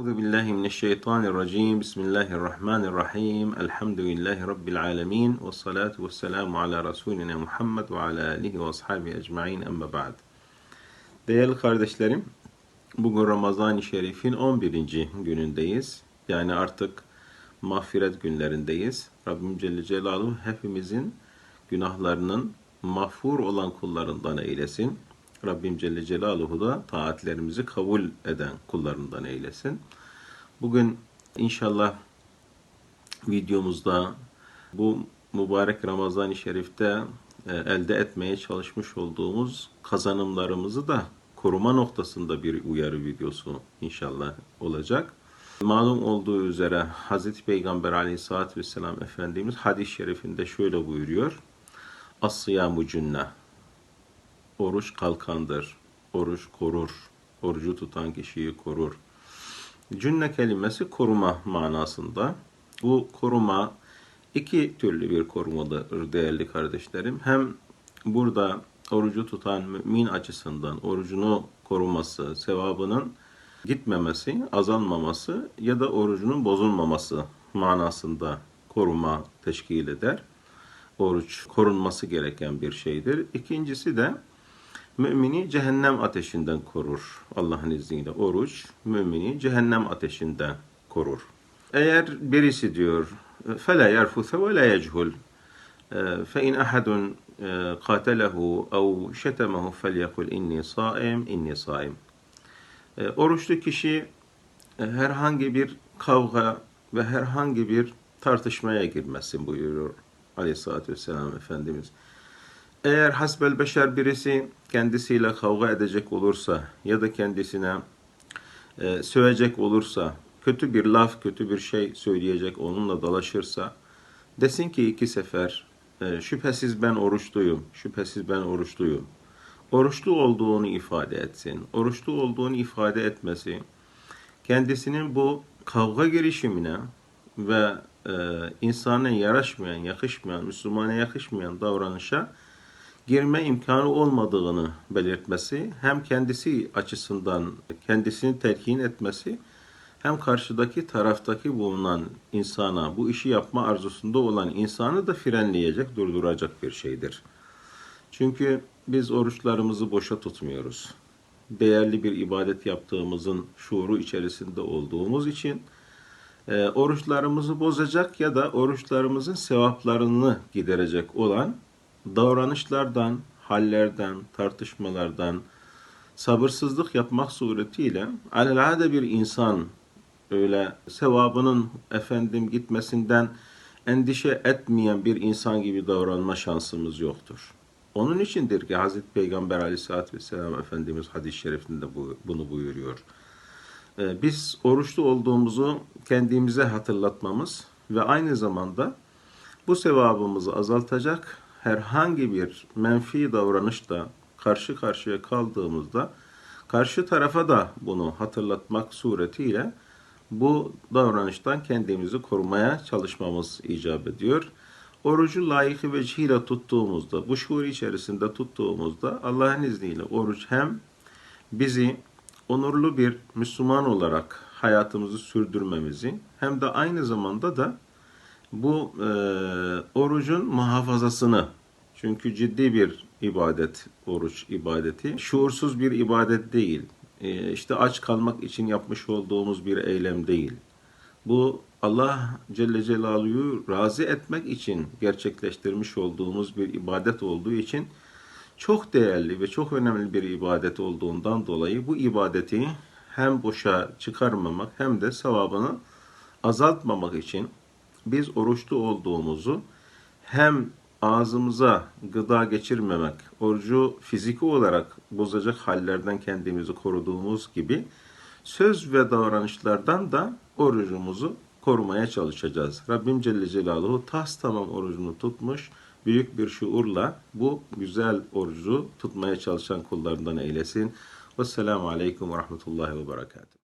Euzu billahi mineşşeytanirracim. Bismillahirrahmanirrahim. Elhamdülillahi rabbil alamin ve salatu vesselamu ala rasulina Muhammed ve ala alihi ve ashabihi ecmaîn. Amma ba'd. Değerli kardeşlerim, bugün Ramazan-ı Şerif'in 11. günündeyiz. Yani artık mağfiret günlerindeyiz. Rabbim Celle Celaluhu hepimizin günahlarının mağfur olan kullarından eylesin. Rabbim Celle Celaluhu da taatlerimizi kabul eden kullarından eylesin. Bugün inşallah videomuzda bu mübarek Ramazan-ı Şerif'te e, elde etmeye çalışmış olduğumuz kazanımlarımızı da koruma noktasında bir uyarı videosu inşallah olacak. Malum olduğu üzere Hazreti Peygamber Aleyhisselatü Vesselam Efendimiz hadis-i şerifinde şöyle buyuruyor. As-sıyamu cünne. Oruç kalkandır. Oruç korur. Orucu tutan kişiyi korur. Cünne kelimesi koruma manasında. Bu koruma iki türlü bir korumadır değerli kardeşlerim. Hem burada orucu tutan mümin açısından orucunu koruması, sevabının gitmemesi, azalmaması ya da orucunun bozulmaması manasında koruma teşkil eder. Oruç korunması gereken bir şeydir. İkincisi de mümini cehennem ateşinden korur. Allah'ın izniyle oruç mümini cehennem ateşinden korur. Eğer birisi diyor فَلَا يَرْفُثَ وَلَا يَجْهُلْ فَاِنْ أَحَدٌ قَاتَلَهُ اَوْ شَتَمَهُ فَلْيَقُلْ اِنِّي صَائِمْ اِنِّي صَائِمْ Oruçlu kişi herhangi bir kavga ve herhangi bir tartışmaya girmesin buyuruyor Aleyhisselatü Vesselam Efendimiz. Eğer hasbel beşer birisi kendisiyle kavga edecek olursa ya da kendisine e, sövecek olursa, kötü bir laf, kötü bir şey söyleyecek, onunla dalaşırsa, desin ki iki sefer, e, şüphesiz ben oruçluyum, şüphesiz ben oruçluyum. Oruçlu olduğunu ifade etsin. Oruçlu olduğunu ifade etmesi, kendisinin bu kavga girişimine ve e, insana yaraşmayan, yakışmayan, Müslümana yakışmayan davranışa girme imkanı olmadığını belirtmesi hem kendisi açısından kendisini telkin etmesi hem karşıdaki taraftaki bulunan insana bu işi yapma arzusunda olan insanı da frenleyecek, durduracak bir şeydir. Çünkü biz oruçlarımızı boşa tutmuyoruz. Değerli bir ibadet yaptığımızın şuuru içerisinde olduğumuz için e, oruçlarımızı bozacak ya da oruçlarımızın sevaplarını giderecek olan davranışlardan, hallerden, tartışmalardan sabırsızlık yapmak suretiyle alelade bir insan öyle sevabının efendim gitmesinden endişe etmeyen bir insan gibi davranma şansımız yoktur. Onun içindir ki Hazreti Peygamber Aleyhisselatü Vesselam Efendimiz hadis-i şerifinde bu, bunu buyuruyor. Ee, biz oruçlu olduğumuzu kendimize hatırlatmamız ve aynı zamanda bu sevabımızı azaltacak herhangi bir menfi davranışla karşı karşıya kaldığımızda karşı tarafa da bunu hatırlatmak suretiyle bu davranıştan kendimizi korumaya çalışmamız icap ediyor. Orucu layıkı vecihiyle tuttuğumuzda, bu şuur içerisinde tuttuğumuzda Allah'ın izniyle oruç hem bizi onurlu bir Müslüman olarak hayatımızı sürdürmemizi hem de aynı zamanda da bu e, orucun muhafazasını çünkü ciddi bir ibadet, oruç ibadeti. Şuursuz bir ibadet değil. E, işte aç kalmak için yapmış olduğumuz bir eylem değil. Bu Allah Celle Celaluhu razı etmek için gerçekleştirmiş olduğumuz bir ibadet olduğu için çok değerli ve çok önemli bir ibadet olduğundan dolayı bu ibadeti hem boşa çıkarmamak hem de sevabını azaltmamak için biz oruçlu olduğumuzu hem ağzımıza gıda geçirmemek, orucu fiziki olarak bozacak hallerden kendimizi koruduğumuz gibi söz ve davranışlardan da orucumuzu korumaya çalışacağız. Rabbim Celle Celaluhu tas tamam orucunu tutmuş, büyük bir şuurla bu güzel orucu tutmaya çalışan kullarından eylesin. Vesselamu Aleyküm ve Rahmetullahi ve Berekatuhu.